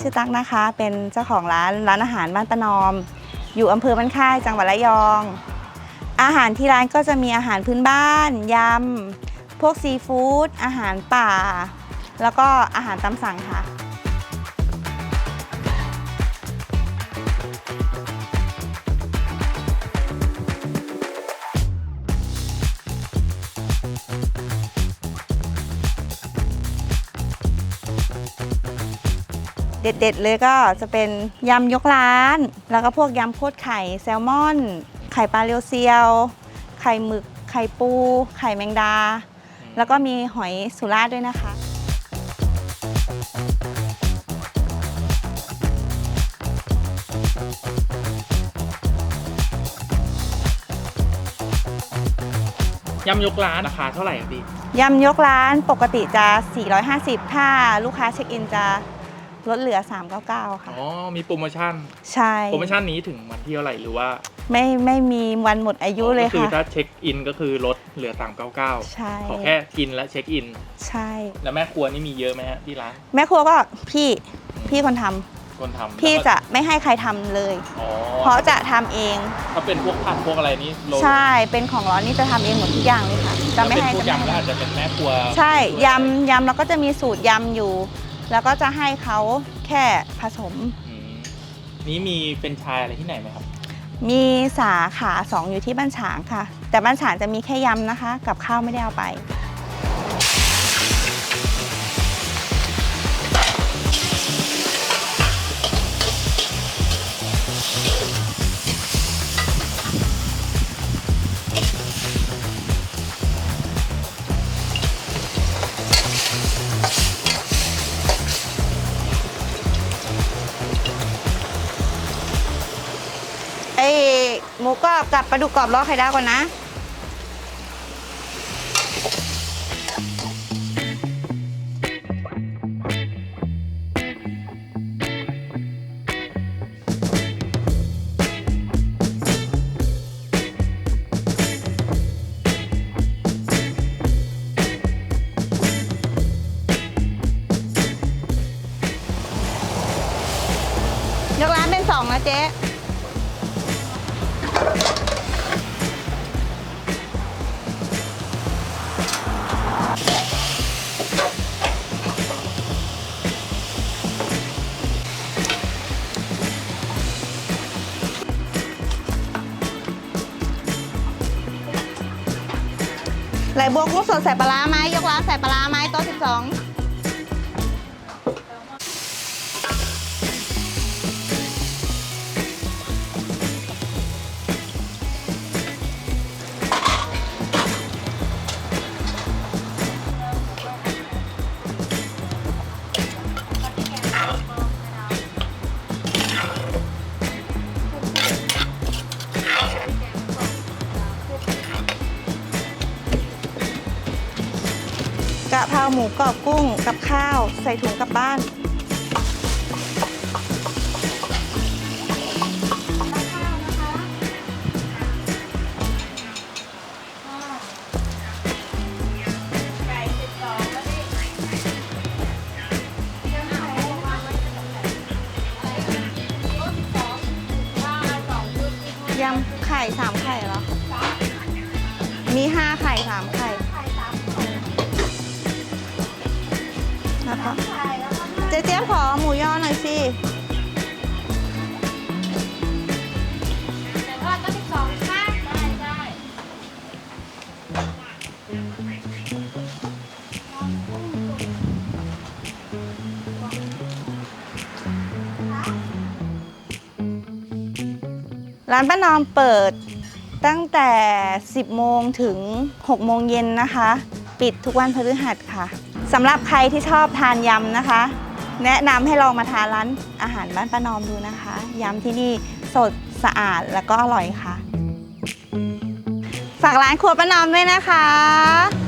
ชื่อตั๊กนะคะ เป็นเจ้าของร้านร้านอาหารบ้านตะนอม อยู่อำเภอบ้านค่ายจังหวัดระยอง อาหารที่ร้านก็จะมีอาหารพื้นบ้านยำพวกซีฟู้ดอาหารป่า แล้วก็อาหารตามสั่งค่ะ เด็ดๆ เลยก็จะเป็นยำยกร้าน แล้วก็พวกยำโคตรไข่แซลมอน ไข่ปลาเรียวเซียว ไข่หมึก ไข่ปู ไข่แมงดา แล้วก็มีหอยสุราษฎร์ด้วยนะคะ ยำยกร้านราคาเท่าไหร่ครับพี่ ยำยกร้านปกติจะ 450 ถ้าลูกค้าเช็คอินจะ ลดเหลือ 399 ค่ะ อ๋อ มีโปรโมชั่น ใช่ โปรโมชั่นนี้ถึงวันที่เท่าไหร่หรือว่า ไม่ไม่มีวันหมดอายุเลยก็คือค่ะถ้าเช็คอินก็คือลดเหลือ 399 ใช่ ขอแค่กินและเช็คอิน ใช่ แล้วแม่ครัวนี่มีเยอะไหมฮะที่ร้าน แม่ครัวก็พี่พี่คนทำคนทำพี่แล้วก็จะไม่ให้ใครทำเลยอ๋อเพราะจะทำเอง ถ้าเป็นพวกผัดพวกอะไรนี่โลใช่ เป็นของร้อนนี่จะทำเองหมดทุกอย่างเลยค่ะ จะไม่ให้ถ้าเป็นพวกจะไม่ยำก็ให้อาจจะเป็นแม่ครัว ใช่ ยำยำเราก็จะมีสูตรยำอยู่ แล้วก็จะให้เขาแค่ผสม อืมนี้มีเป็นไชายอะไรที่ไหนไหมครับ มีสาขาสองอยู่ที่บ้านฉางค่ะ แต่บ้านฉางจะมีแค่ยำนะคะ กับข้าวไม่ได้เอาไป กรอบกับปลาดุกกรอบรอไข่ดาวก่อนนะ ยกร้านเป็นสองนะเจ๊ ไหลบัวกุ้งสดใส่ปลาร้าไหมยกร้านใส่ปลาร้าไหมโต๊ะสิบสอง กะเพราหมูกรอบกุ้งกับข้าว ใส่ถุงกลับบ้าน ยำไข่สามไข่เหรอ มีห้าไข่สามไข่ นะคะ เจ๊เจี๊ยบขอหมูย่อหน่อยสิร้านป้านอมเปิดตั้งแต่ 10 โมงถึง 6 โมงเย็นนะคะ ปิดทุกวันพฤหัสค่ะ สำหรับใครที่ชอบทานยำนะคะ แนะนำให้ลองมาทานร้านอาหารบ้านป้านอมดูนะคะยำที่นี่สดสะอาดแล้วก็อร่อยค่ะ ฝากร้านครัวป้านอมด้วยนะคะ